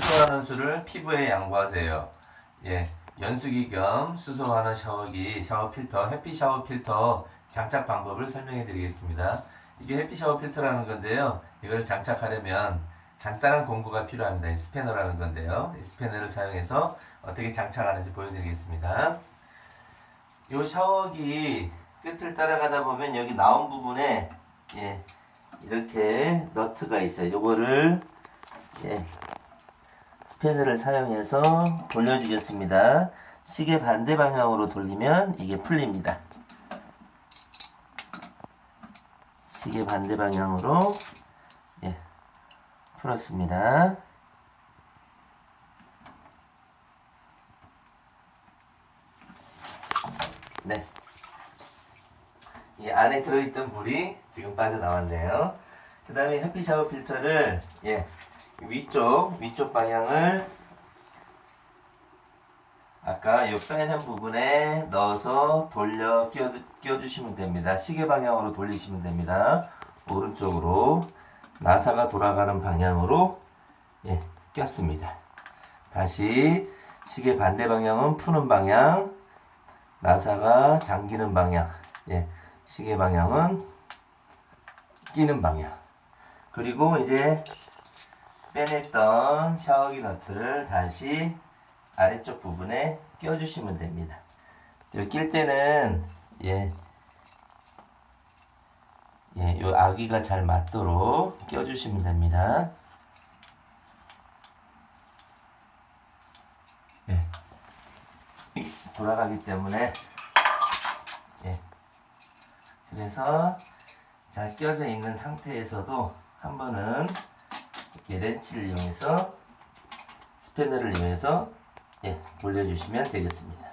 수소하는 수를 피부에 양보하세요. 예, 연수기 겸 수소하는 샤워기, 샤워 필터, 해피 샤워 필터 장착 방법을 설명해 드리겠습니다. 이게 해피 샤워 필터라는 건데요. 이걸 장착하려면 간단한 공구가 필요합니다. 이 스패너라는 건데요. 이 스패너를 사용해서 어떻게 장착하는지 보여드리겠습니다. 이 샤워기 끝을 따라가다 보면 여기 나온 부분에 예, 이렇게 너트가 있어요. 요거를 예, 스패너를 사용해서 돌려주겠습니다. 시계 반대 방향으로 돌리면 이게 풀립니다. 시계 반대 방향으로 예, 풀었습니다. 네. 이 안에 들어있던 물이 지금 빠져나왔네요. 그 다음에 햇빛 샤워 필터를 예, 위쪽 위쪽 방향을 아까 이 빼는 부분에 넣어서 돌려 끼워, 끼워주시면 됩니다. 시계 방향으로 돌리시면 됩니다. 오른쪽으로 나사가 돌아가는 방향으로 예, 꼈습니다. 다시 시계 반대 방향은 푸는 방향, 나사가 잠기는 방향, 예, 시계 방향은 끼는 방향. 그리고 이제 빼냈던 샤워기 너트를 다시 아래쪽 부분에 껴주시면 됩니다. 낄 때는 예, 예, 요 아기가 잘 맞도록 껴주시면 됩니다. 예, 이 돌아가기 때문에 예, 그래서 잘 껴져 있는 상태에서도 한 번은 이렇게 렌치를 이용해서 스패너를 이용해서 예, 돌려주시면 되겠습니다.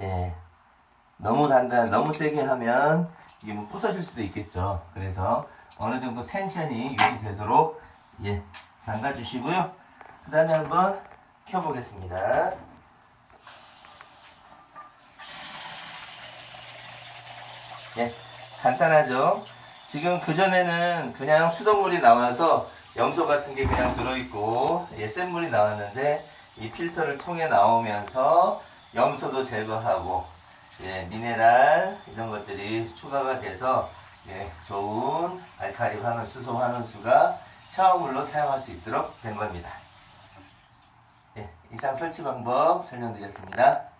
예, 너무 단단, 너무 세게 하면 이게 뭐 부서질 수도 있겠죠. 그래서 어느 정도 텐션이 유지되도록 예, 잠가주시고요. 그 다음에 한번 켜보겠습니다. 예, 간단하죠. 지금 그전에는 그냥 수돗물이 나와서 염소 같은 게 그냥 들어있고, 예, 센 물이 나왔는데, 이 필터를 통해 나오면서 염소도 제거하고, 예, 미네랄, 이런 것들이 추가가 돼서, 예, 좋은 알칼리 환원, 수 소 환원수가 샤워물로 사용할 수 있도록 된 겁니다. 예, 이상 설치 방법 설명드렸습니다.